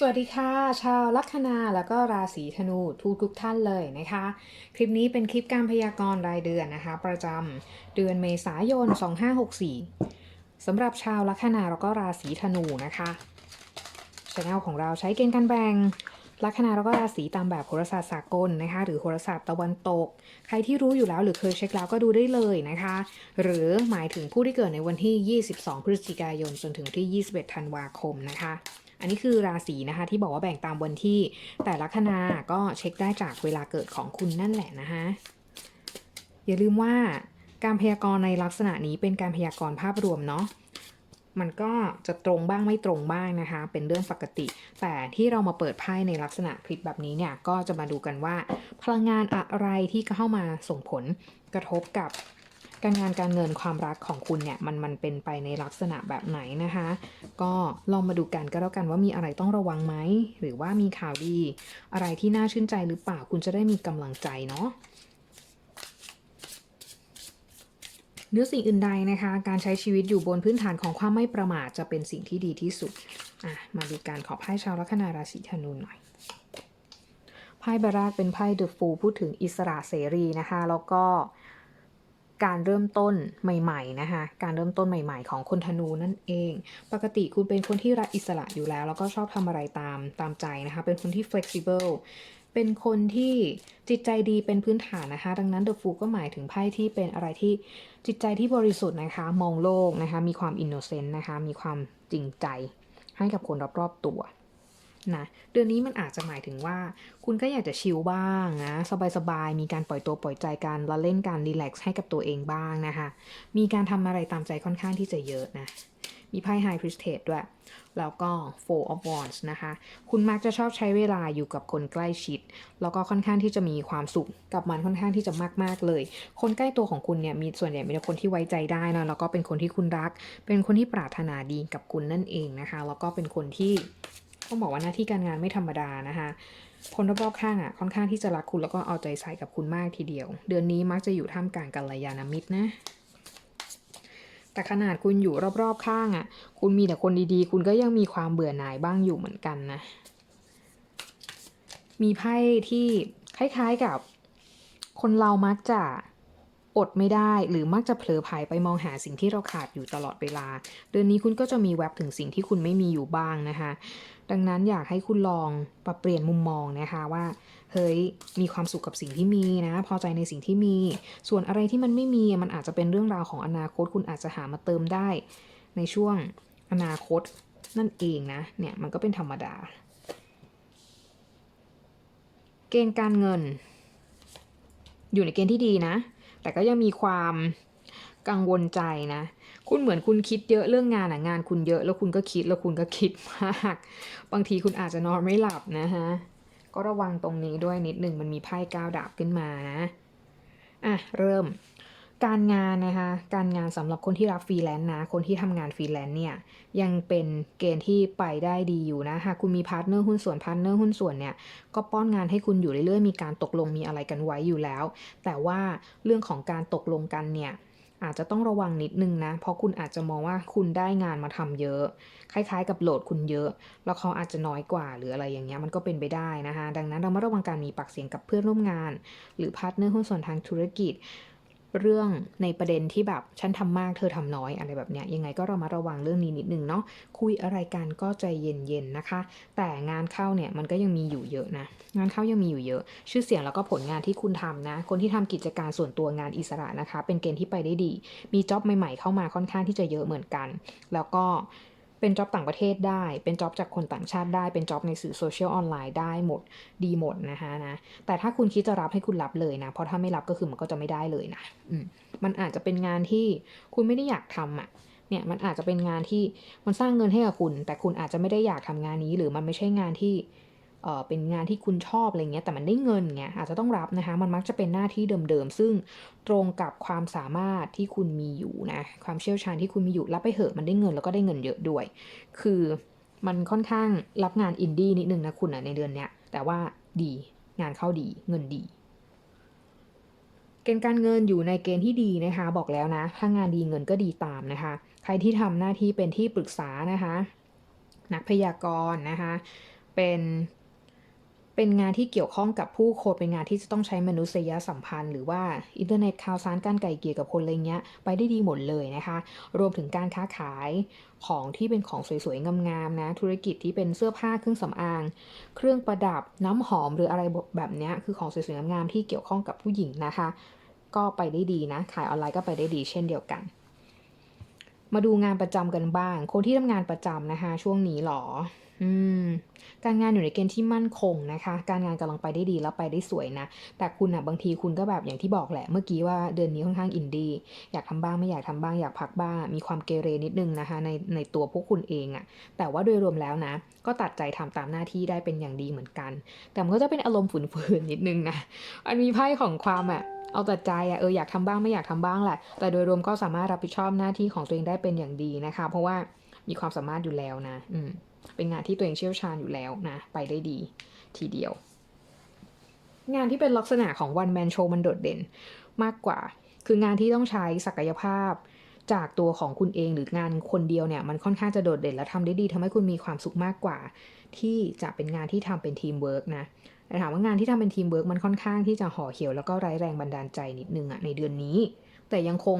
สวัสดีค่ะ ชาวลัคนาแล้วก็ราศีธนูทุกทุกท่านเลยนะคะ คลิปนี้เป็นคลิปการพยากรณ์รายเดือนนะคะ ประจำเดือนเมษายน 2564สำหรับชาวลัคนาแล้วก็ราศีธนูนะคะช anel ของเราใช้เกณฑ์การแบ่งลัคนาแล้วก็ราศีตามแบบโหราศาสตร์สากลนะคะ หรือโหราศาสตร์ตะวันตก ใครที่รู้อยู่แล้วหรือเคยเช็คแล้วก็ดูได้เลยนะคะ หรือหมายถึงผู้ที่เกิดในวันที่ 22 พฤศจิกายนจนถึงที่ 21 ธันวาคมนะคะ อันนี้คือราศีนะคะ ที่บอกว่าแบ่งตามวันที่ แต่ลัคนาก็เช็คได้จากเวลาเกิดของคุณนั่นแหละนะคะอย่าลืมว่าการพยากรณ์ในลักษณะนี้เป็นการพยากรณ์ภาพรวมเนาะมันก็จะตรงบ้างไม่ตรงบ้างนะคะ เป็นเรื่องปกติ แต่ที่เรามาเปิดไพ่ในลักษณะคลิปแบบนี้เนี่ย ก็จะมาดูกันว่า พลังงานอะไรที่เข้ามาส่งผลกระทบกับ การงานการเงินความรักของคุณเนี่ยมันมันเป็นไปในลักษณะแบบไหนนะคะ ก็ลองมาดูกันก็แล้วกันว่ามีอะไรต้องระวังไหมหรือว่ามีข่าวดี อะไรที่น่าชื่นใจหรือเปล่าคุณจะได้มีกำลังใจเนาะเนื้อสิ่งอื่นใดนะคะ การใช้ชีวิตอยู่บนพื้นฐานของความไม่ประมาทจะเป็นสิ่งที่ดีที่สุดอะมาดูการขอไพ่ชาวลัคนาราศีธนูหน่อยไพ่ใบแรกเป็นไพ่เดอะฟูพูดถึงอิสระเสรีนะคะ แล้วก็ การเริ่มต้นใหม่ๆนะคะการเริ่มต้นใหม่ๆ ของคนธนูนั่นเอง ปกติคุณเป็นคนที่รักอิสระอยู่แล้ว แล้วก็ชอบทำอะไรตามตามใจนะคะเป็นคนที่ flexible เป็นคนที่จิตใจดีเป็นพื้นฐานนะคะ ดังนั้น The Fool ก็หมายถึงไพ่ที่เป็นอะไรที่จิตใจที่บริสุทธิ์นะคะ มองโลกนะคะ มีความ innocent นะคะ มีความจริงใจให้กับคนรอบๆตัว นะเดือนนี้มันอาจจะหมายถึงว่า คุณก็อยากจะชิลบ้างนะสบายๆมีการปล่อยตัวปล่อยใจกันละเล่นการรีแลกซ์ให้กับตัวเองบ้างนะคะมีการทำอะไรตามใจค่อนข้างที่จะเยอะนะมีไพ่ High Priestess ด้วย แล้วก็ Four of Wands นะคะ คุณมักจะชอบใช้เวลาอยู่กับคนใกล้ชิด แล้วก็ค่อนข้างที่จะมีความสุขกับมันค่อนข้างที่จะมาก ๆ เลย คนใกล้ตัวของคุณเนี่ยมีส่วนใหญ่เป็นคนที่ไว้ใจได้นะแล้วก็เป็นคนที่คุณรัก เป็นคนที่ปรารถนาดีกับคุณนั่นเองนะคะ แล้วก็เป็นคนที่ ต้องบอกว่าหน้าที่การงานไม่ธรรมดานะคะคนรอบๆข้างอะค่อนข้างที่จะรักคุณแล้วก็เอาใจใส่กับคุณมากทีเดียว เดือนนี้มักจะอยู่ท่ามกลางกัลยาณมิตรนะ แต่ขนาดคุณอยู่รอบๆข้างอะ คุณมีแต่คนดีๆ คุณก็ยังมีความเบื่อหน่ายบ้างอยู่เหมือนกันนะ มีไพ่ที่คล้ายๆกับ คนเรามักจะอดไม่ได้หรือมักจะเผลอไผลไปมองหาสิ่งที่เราขาดอยู่ตลอดเวลา เดือนนี้คุณก็จะมีแวบถึงสิ่งที่คุณไม่มีอยู่บ้างนะคะ ดังนั้นอยากให้คุณลองปรับเปลี่ยนมุมมองนะคะว่าเฮ้ยมีความสุขกับสิ่งที่มีนะ พอใจในสิ่งที่มี ส่วนอะไรที่มันไม่มีมันอาจจะเป็นเรื่องราวของอนาคต คุณอาจจะหามาเติมได้ ในช่วงอนาคตนั่นเองนะเนี่ยมันก็เป็นธรรมดา เกณฑ์การเงิน อยู่ในเกณฑ์ที่ดีนะ แต่ก็ยังมีความกังวลใจนะ คุณเหมือนคุณคิดเยอะเรื่องงานอะงานคุณเยอะแล้วคุณก็คิดแล้วคุณก็คิดมาก บางทีคุณอาจจะนอนไม่หลับนะฮะ ก็ระวังตรงนี้ด้วยนิดหนึ่งมันมีไพ่ก้าวดาบขึ้นมานะ อะ เริ่ม การงานนะคะ การงานสำหรับคนที่รับฟรีแลนซ์นะ คนที่ทำงานฟรีแลนซ์เนี่ย ยังเป็นเกณฑ์ที่ไปได้ดีอยู่นะ หากคุณมีพาร์ทเนอร์หุ้นส่วนพาร์ทเนอร์หุ้นส่วนเนี่ย ก็ป้อนงานให้คุณอยู่เรื่อยๆ มีการตกลงมีอะไรกันไว้อยู่แล้ว แต่ว่าเรื่องของการตกลงกันเนี่ย อาจจะต้องระวังนิดนึงนะ เพราะคุณอาจจะมองว่าคุณได้งานมาทำเยอะ คล้ายๆ กับโหลดคุณเยอะ แล้วเขาอาจจะน้อยกว่าหรืออะไรอย่างเงี้ยมันก็เป็นไปได้นะคะ ดังนั้นเรามาระวังการมีปากเสียงกับเพื่อนร่วมงาน หรือพาร์ทเนอร์หุ้นส่วนทางธุรกิจ เรื่องในประเด็นที่แบบฉันทำมากเธอทำน้อยอะไรแบบเนี้ยยังไงก็เรามาระวังเรื่องนี้นิดนึงเนาะคุยอะไรกันก็ใจเย็นๆนะคะ แต่งานเข้าเนี่ยมันก็ยังมีอยู่เยอะนะงานเข้ายังมีอยู่เยอะ ชื่อเสียงแล้วก็ผลงานที่คุณทำนะ คนที่ทำกิจการส่วนตัวงานอิสระนะคะ เป็นเกณฑ์ที่ไปได้ดี มีจ็อบใหม่ๆเข้ามาค่อนข้างที่จะเยอะเหมือนกัน แล้วก็ เป็นจ็อบต่างประเทศได้ เป็นจ็อบจากคนต่างชาติได้ เป็นจ็อบในสื่อโซเชียลออนไลน์ได้หมด ดีหมดนะคะนะ แต่ถ้าคุณคิดจะรับให้คุณรับเลยนะ เพราะถ้าไม่รับก็คือมันก็จะไม่ได้เลยนะอืมมันอาจจะเป็นงานที่คุณไม่ได้อยากทำอะ เนี่ยมันอาจจะเป็นงานที่มันสร้างเงินให้กับคุณ แต่คุณอาจจะไม่ได้อยากทำงานนี้ หรือมันไม่ใช่งานที่ เป็นงานที่คุณชอบอะไรเงี้ยแต่มันได้เงินเงี้ยอาจจะต้องรับนะคะ มันมักจะเป็นหน้าที่เดิมๆ ซึ่งตรงกับความสามารถที่คุณมีอยู่นะความเชี่ยวชาญที่คุณมีอยู่รับไปเหอะมันได้เงินแล้วก็ได้เงินเยอะด้วย คือมันค่อนข้างรับงานอินดี้นิดนึงนะคุณอะในเดือนเนี้ยแต่ว่าดีงานเข้าดีเงินดี เกณฑ์การเงินอยู่ในเกณฑ์ที่ดีนะคะ บอกแล้วนะ ถ้างานดีเงินก็ดีตามนะคะ ใครที่ทำหน้าที่เป็นที่ปรึกษานะคะ นักพยากรณ์นะคะ เป็น เป็นงานที่เกี่ยวข้องกับผู้คนเป็นงานที่จะต้องใช้มนุษยสัมพันธ์ หรือว่าอินเทอร์เน็ตข่าวสารการไก่เกี่ยกับคนอะไรเงี้ยไปได้ดีหมดเลยนะคะ รวมถึงการค้าขายของที่เป็นของสวยๆงามๆนะ ธุรกิจที่เป็นเสื้อผ้าเครื่องสำอาง เครื่องประดับน้ำหอมหรืออะไรแบบเนี้ยคือของสวยๆงามๆที่เกี่ยวข้องกับผู้หญิงนะคะ ก็ไปได้ดีนะ ขายออนไลน์ก็ไปได้ดีเช่นเดียวกันมาดูงานประจำกันบ้าง คนที่ทำงานประจำนะคะ ช่วงนี้หรอ อืมการงานอยู่ในเกณฑ์ที่มั่นคงนะคะ การงานกำลังไปได้ดีแล้วไปได้สวยนะ แต่คุณอะบางทีคุณก็แบบอย่างที่บอกแหละ เมื่อกี้ว่าเดือนนี้ค่อนข้างอินดี้ อยากทำบ้างไม่อยากทำบ้างอยากพักบ้าง มีความเกเรนิดนึงนะคะ ในในตัวพวกคุณเองอะ่ะ แต่ว่าโดยรวมแล้วนะ ก็ตัดใจทำตามหน้าที่ได้เป็นอย่างดีเหมือนกัน แต่มันก็จะเป็นอารมณ์ฝืนๆนิดนึงนะ อันมีไพ่ของความอะเอาแต่ใจอะเอออยากทำบ้างไม่อยากทำบ้างแหละ แต่โดยรวมก็สามารถรับผิดชอบหน้าที่ของตัวเองได้เป็นอย่างดีนะคะ เพราะว่ามีความสามารถอยู่แล้วนะ อืม เป็นงานที่ตัวเองเชี่ยวชาญอยู่แล้วนะ ไปได้ดีทีเดียว งานที่เป็นลักษณะของ one man show มันโดดเด่นมากกว่า คืองานที่ต้องใช้ศักยภาพจากตัวของคุณเองหรืองานคนเดียวเนี่ย มันค่อนข้างจะโดดเด่นและทำได้ดีทำให้คุณมีความสุขมากกว่า ที่จะเป็นงานที่ทำเป็นทีมเวิร์กนะแต่ถามว่างานที่ทำเป็นทีมเวิร์กมันค่อนข้างที่จะห่อเหี่ยวแล้วก็ไร้แรงบันดาลใจนิดนึงอะในเดือนนี้ แต่ยังคง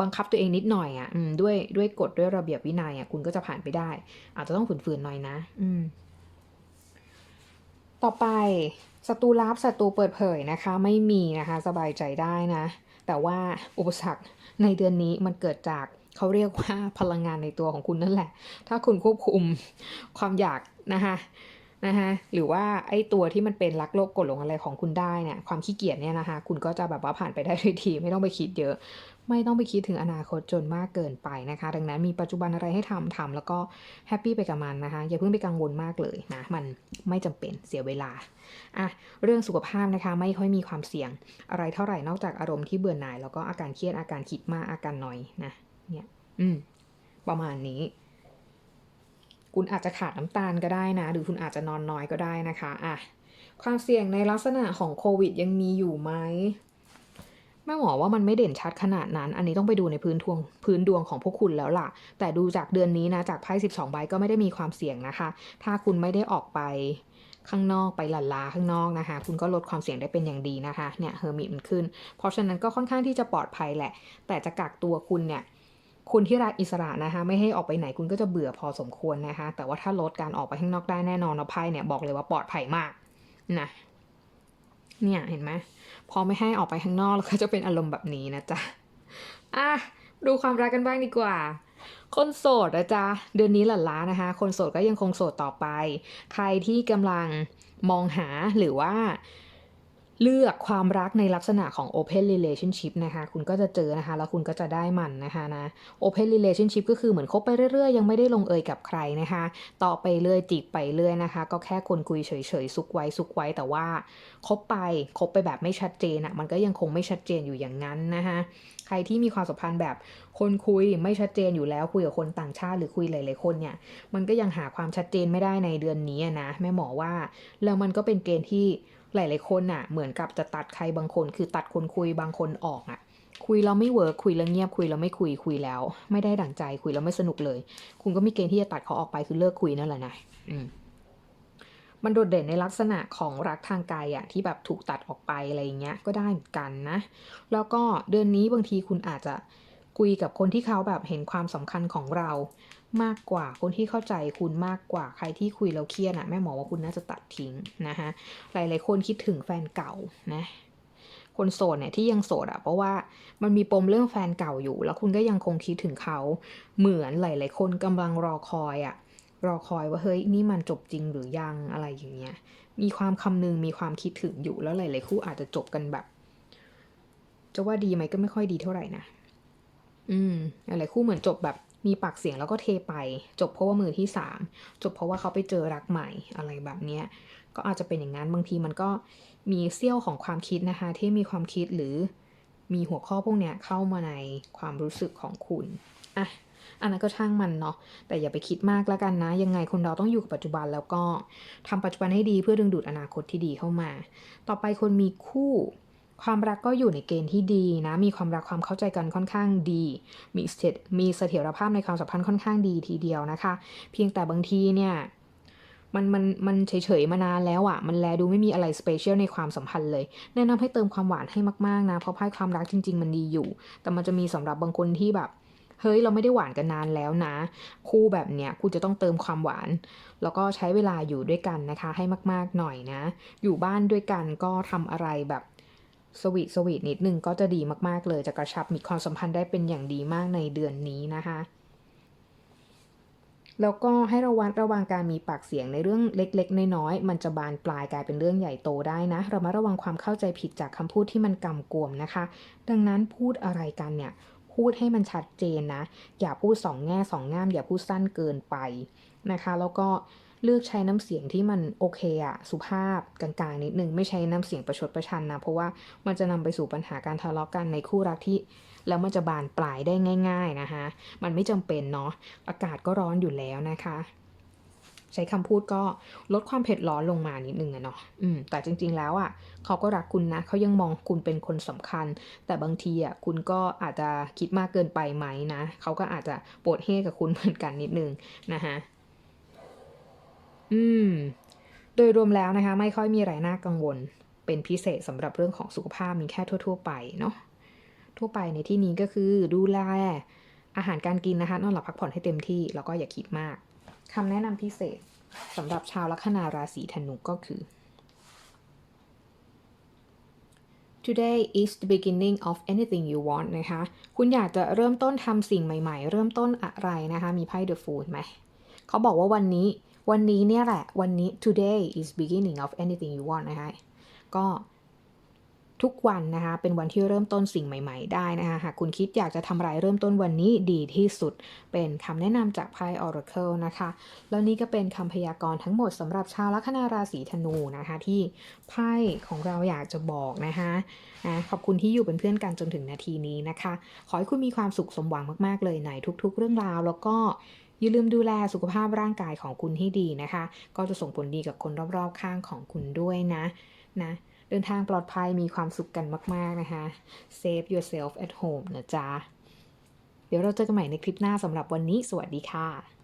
บังคับตัวเองนิดหน่อยอะอืมด้วยด้วยกฎด้วยระเบียบวินัยอะคุณก็จะผ่านไปได้ อาจจะต้องฝืนๆหน่อยนะ อืม ต่อไปศัตรูลับศัตรูเปิดเผยนะคะ ไม่มีนะคะ สบายใจได้นะ แต่ว่าอุปสรรคในเดือนนี้มันเกิดจากเขาเรียกว่าพลังงานในตัวของคุณนั่นแหละ ถ้าคุณควบคุมความอยากนะคะ นะคะหรือว่าไอ้ตัวที่มันเป็นรักโลภกดหลงอะไรของคุณได้เนี่ยความขี้เกียจเนี่ยนะคะคุณก็จะแบบว่าผ่านไปได้ด้วยดีไม่ต้องไปคิดเยอะ ไม่ต้องไปคิดถึงอนาคตจนมากเกินไปนะคะ ดังนั้นมีปัจจุบันอะไรให้ทำทำแล้วก็แฮปปี้ไปกับมันนะคะอย่าเพิ่งไปกังวลมากเลยนะมันไม่จำเป็นเสียเวลาอะเรื่องสุขภาพนะคะไม่ค่อยมีความเสี่ยงอะไรเท่าไหร่นอกจากอารมณ์ที่เบื่อหน่าย แล้วก็อาการเครียดอาการคิดมากอาการหนอยนะเนี่ยอืมประมาณนี้ คุณอาจจะขาดน้ำตาลก็ได้นะ หรือคุณอาจจะนอนน้อยก็ได้นะคะอะความเสี่ยงในลักษณะของโควิดยังมีอยู่ไหมแม่หมอว่ามันไม่เด่นชัดขนาดนั้น อันนี้ต้องไปดูในพื้นทวงพื้นดวงของพวกคุณแล้วล่ะ แต่ดูจากเดือนนี้นะ จากไพ่12 ใบก็ไม่ได้มีความเสี่ยงนะคะ ถ้าคุณไม่ได้ออกไปข้างนอกไปหลันลาข้างนอกนะคะ คุณก็ลดความเสี่ยงได้เป็นอย่างดีนะคะ เนี่ยเฮอร์มิตมันขึ้น เพราะฉะนั้นก็ค่อนข้างที่จะปลอดภัยแหละ แต่จะกักตัวคุณเนี่ย คุณที่รักอิสระนะคะ ไม่ให้ออกไปไหนคุณก็จะเบื่อพอสมควรนะคะ แต่ว่าถ้าลดการออกไปข้างนอกได้แน่นอนนะไพ่เนี่ยบอกเลยว่าปลอดภัยมากนะเนี่ยเห็นไหมพอไม่ให้ออกไปข้างนอกแล้วก็จะเป็นอารมณ์แบบนี้นะจ๊ะอะดูความรักกันบ้างดีกว่า คนโสดนะจ๊ะเดือนนี้หลั่นล้านะคะ คนโสดก็ยังคงโสดต่อไป ใครที่กำลังมองหาหรือว่า เลือกความรักในลักษณะของ Open Relationship นะคะ คุณก็จะเจอนะคะ แล้วคุณก็จะได้มันนะคะนะ Open Relationship ก็คือเหมือนคบไปเรื่อยๆ ยังไม่ได้ลงเอยกับใครนะคะ ต่อไปเรื่อยจีบไปเรื่อยนะคะ ก็แค่คนคุยเฉยๆซุกไว้ซุกไว้แต่ว่าคบไปคบไปแบบไม่ชัดเจนอะมันก็ยังคงไม่ชัดเจนอยู่อย่างนั้นนะคะ ใครที่มีความสัมพันธ์แบบคนคุยไม่ชัดเจนอยู่แล้วคุยกับคนต่างชาติหรือคุยหลายๆคนเนี่ย มันก็ยังหาความชัดเจนไม่ได้ในเดือนนี้นะแม่หมอว่าแล้วมันก็เป็นเกณฑ์ที่หลาย ๆ คนน่ะเหมือนกับจะตัดใครบางคน คือตัดคนคุยบางคนออกอะคุยแล้วไม่เวิร์คคุยแล้วเงียบคุยแล้วไม่คุยคุยแล้ว ไม่ได้ดั่งใจคุยแล้วไม่สนุกเลย คุณก็มีเกณฑ์ที่จะตัดเขาออกไปคือเลิกคุยนั่นแหละนะอืม มันโดดเด่นในลักษณะของรักทางกายอะที่แบบถูกตัดออกไปอะไรอย่างเงี้ยก็ได้เหมือนกันนะ แล้วก็เดือนนี้บางทีคุณอาจจะคุยกับคนที่เขาแบบเห็นความสำคัญของเรามากกว่าคนที่เข้าใจคุณมากกว่าใครที่คุยแล้วเครียดอะแม่หมอว่าคุณน่าจะตัดทิ้งนะคะหลายๆคนคิดถึงแฟนเก่านะคนโสดเนี่ยที่ยังโสดอะเพราะว่ามันมีปมเรื่องแฟนเก่าอยู่ แล้วคุณก็ยังคงคิดถึงเขาเหมือนหลาย ๆ คนกำลังรอคอยอะ รอคอยว่าเฮ้ยนี่มันจบจริงหรือยังอะไรอย่างเงี้ย มีความคำนึงมีความคิดถึงอยู่แล้วหลายๆคู่อาจจะจบกันแบบ จะว่าดีไหมก็ไม่ค่อยดีเท่าไหร่นะ อืมหลายคู่เหมือนจบแบบมีปากเสียงแล้วก็เทไป จบเพราะว่ามือที่สามจบเพราะว่าเขาไปเจอรักใหม่อะไรแบบเนี้ยก็อาจจะเป็นอย่างนั้นบางทีมันก็มีเสี้ยวของความคิดนะคะ ที่มีความคิดหรือมีหัวข้อพวกเนี้ยเข้ามาในความรู้สึกของคุณอะ อันนั้นก็ช่างมันเนาะแต่อย่าไปคิดมากแล้วกันนะ ยังไงคนเราต้องอยู่กับปัจจุบันแล้วก็ทำปัจจุบันให้ดีเพื่อดึงดูดอนาคตที่ดีเข้ามา ต่อไปคนมีคู่ความรักก็อยู่ในเกณฑ์ที่ดีนะ มีความรักความเข้าใจกันค่อนข้างดี มีเสถียรมีเสถียรภาพในความสัมพันธ์ค่อนข้างดีทีเดียวนะคะ เพียงแต่บางทีเนี่ย มันมันมันเฉยๆมานานแล้วอะ่ะ มันแลดูไม่มีอะไรสเปเชียลในความสัมพันธ์เลย แนะนำให้เติมความหวานให้มากๆนะ เพราะไพ่ความรักจริง ๆ มันดีอยู่ แต่มันจะมีสำหรับบางคนที่แบบ เฮ้ยเราไม่ได้หวานกันนานแล้วนะ คู่แบบเนี้ยคุณจะต้องเติมความหวาน แล้วก็ใช้เวลาอยู่ด้วยกันนะคะ ให้มากๆหน่อยนะ อยู่บ้านด้วยกันก็ทำอะไรแบบสวีทสวีทนิดนึงก็จะดีมากๆเลยจะกระชับมีความสัมพันธ์ได้เป็นอย่างดีมากในเดือนนี้นะคะแล้วก็ให้ระวัดระวังการมีปากเสียงในเรื่องเล็ก ๆ น้อยๆ มันจะบานปลายกลายเป็นเรื่องใหญ่โตได้นะเรามาระวังความเข้าใจผิดจากคำพูดที่มันกำกวมนะคะ ดังนั้นพูดอะไรกันเนี่ย พูดให้มันชัดเจนนะ อย่าพูดสองแง่สองง่าม อย่าพูดสั้นเกินไปนะคะ แล้วก็เลือกใช้น้ำเสียงที่มันโอเคอะสุภาพกลางๆนิดนึงไม่ใช้น้ำเสียงประชดประชันนะ เพราะว่ามันจะนำไปสู่ปัญหาการทะเลาะกันในคู่รักที่ แล้วมันจะบานปลายได้ง่าย ๆนะคะ มันไม่จำเป็นเนาะอากาศก็ร้อนอยู่แล้วนะคะ ใช้คำพูดก็ลดความเผ็ดร้อนลงมานิดนึงอะเนาะอืมแต่จริง ๆ แล้วอะ่ะเขาก็รักคุณนะเขายังมองคุณเป็นคนสำคัญ แต่บางทีอะ่ะคุณก็อาจจะคิดมากเกินไปไหมนะเขาก็อาจจะปรดเฮกับคุณเหมือนกันนิดนึงนะคะอืม โดยรวมแล้วนะคะ ไม่ค่อยมีอะไรน่ากังวล เป็นพิเศษสำหรับเรื่องของสุขภาพมีแค่ทั่ว ๆ ไปเนาะทั่วไปในที่นี้ก็คือดูแลอาหารการกินนะคะนอนหลับพักผ่อนให้เต็มที่แล้วก็อย่าคิดมาก คำแนะนำพิเศษสำหรับชาวลัคนาราศีธนูก็คือ Today is the beginning of anything you want นะคะ คุณอยากจะเริ่มต้นทำสิ่งใหม่ๆ เริ่มต้นอะไรนะคะ มีไพ่ The Fool ไหม เขาบอกว่าวันนี้ วันนี้เนี่ยแหละ วันนี้ today is beginning of anything you want นะคะ ก็ ทุกวันนะคะเป็นวันที่เริ่มต้นสิ่งใหม่ ๆ ได้นะคะหากคุณคิดอยากจะทำอะไรเริ่มต้นวันนี้ดีที่สุด เป็นคำแนะนำจากไพ่ Oracle นะคะ แล้วนี่ก็เป็นคำพยากรณ์ทั้งหมดสำหรับชาวลัคนาราศีธนูนะคะที่ไพ่ของเราอยากจะบอกนะคะนะขอบคุณที่อยู่เป็นเพื่อนกันจนถึงนาทีนี้นะคะ ขอให้คุณมีความสุขสมหวังมากๆเลยในทุก ๆ เรื่องราวแล้วก็อย่าลืมดูแลสุขภาพร่างกายของคุณให้ดีนะคะ ก็จะส่งผลดีกับคนรอบๆข้างของคุณด้วยนะนะ เดินทางปลอดภัยมีความสุขกันมาก ๆ นะคะ Save yourself at home นะจ๊ะ เดี๋ยวเราเจอกันใหม่ในคลิปหน้าสำหรับวันนี้ สวัสดีค่ะ